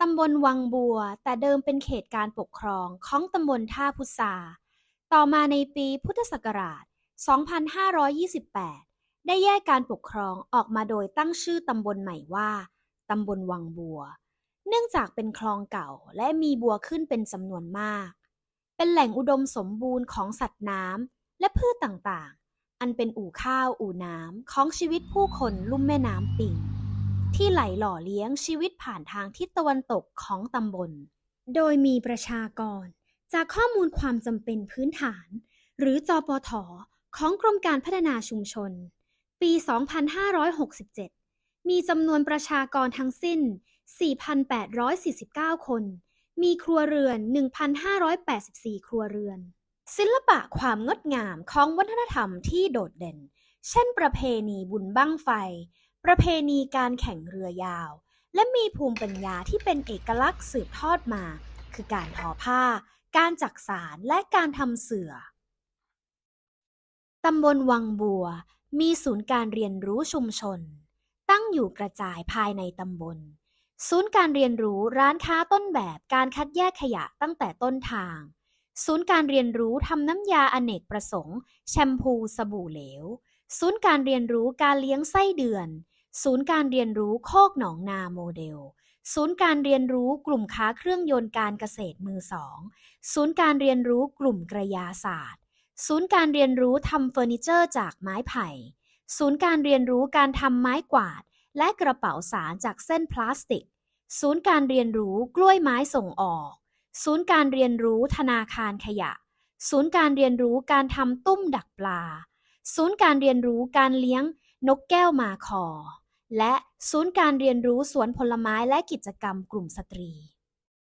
ตำบลวังบัว แต่เดิมเป็นเขตการปกครองของตำบลท่าพุทราต่อมาในปีพุทธศักราช 2528 ได้แยกการปกครองออกมาโดยตั้งชื่อตำบลใหม่ว่าตำบลวังบัว เนื่องจากเป็นคลองเก่าและมีบัวขึ้นเป็นจำนวนมาก เป็นแหล่งอุดมสมบูรณ์ของสัตว์น้ำและพืชต่างๆ อันเป็นอู่ข้าวอู่น้ำของชีวิตผู้คนลุ่มแม่น้ำปิง ที่ไหลหล่อเลี้ยงชีวิตผ่านทางทิศตะวันตกของตำบล โดยมีประชากร จากข้อมูลความจำเป็นพื้นฐาน หรือจปทของกรมการพัฒนาชุมชน ปี 2567 มีจำนวนประชากรทั้งสิ้น 4,849 คน มีครัวเรือน 1,584 ครัวเรือน ศิลปะความงดงามของวัฒนธรรมที่โดดเด่น เช่นประเพณีบุญบั้งไฟ ประเพณีการแข่งเรือยาว และมีภูมิปัญญาที่เป็นเอกลักษณ์สืบทอดมา คือการทอผ้า การจักสารและการทำเสื่อตำบลวังบัว มีศูนย์การเรียนรู้ชุมชน ตั้งอยู่กระจายภายในตำบล ศูนย์การเรียนรู้ร้านค้าต้นแบบการคัดแยกขยะตั้งแต่ต้นทาง ศูนย์การเรียนรู้ทำน้ำยาอเนกประสงค์ แชมพูสบู่เหลว ศูนย์การเรียนรู้การเลี้ยงไส้เดือน ศูนย์การเรียนรู้โคกหนองนาโมเดล ศูนย์การเรียนรู้กลุ่มค้าเครื่องยนต์การเกษตรมือสอง ศูนย์การเรียนรู้กลุ่มกระยาศาสตร์ ศูนย์การเรียนรู้ทำเฟอร์นิเจอร์จากไม้ไผ่ ศูนย์การเรียนรู้การทำไม้กวาด และกระเป๋าสารจากเส้นพลาสติก ศูนย์การเรียนรู้กล้วยไม้ส่งออก ศูนย์การเรียนรู้ธนาคารขยะ ศูนย์การเรียนรู้การทำตุ้มดักปลา ศูนย์การเรียนรู้การเลี้ยงนกแก้วมาคอ และศูนย์การเรียนรู้สวนผลไม้และกิจกรรมกลุ่มสตรี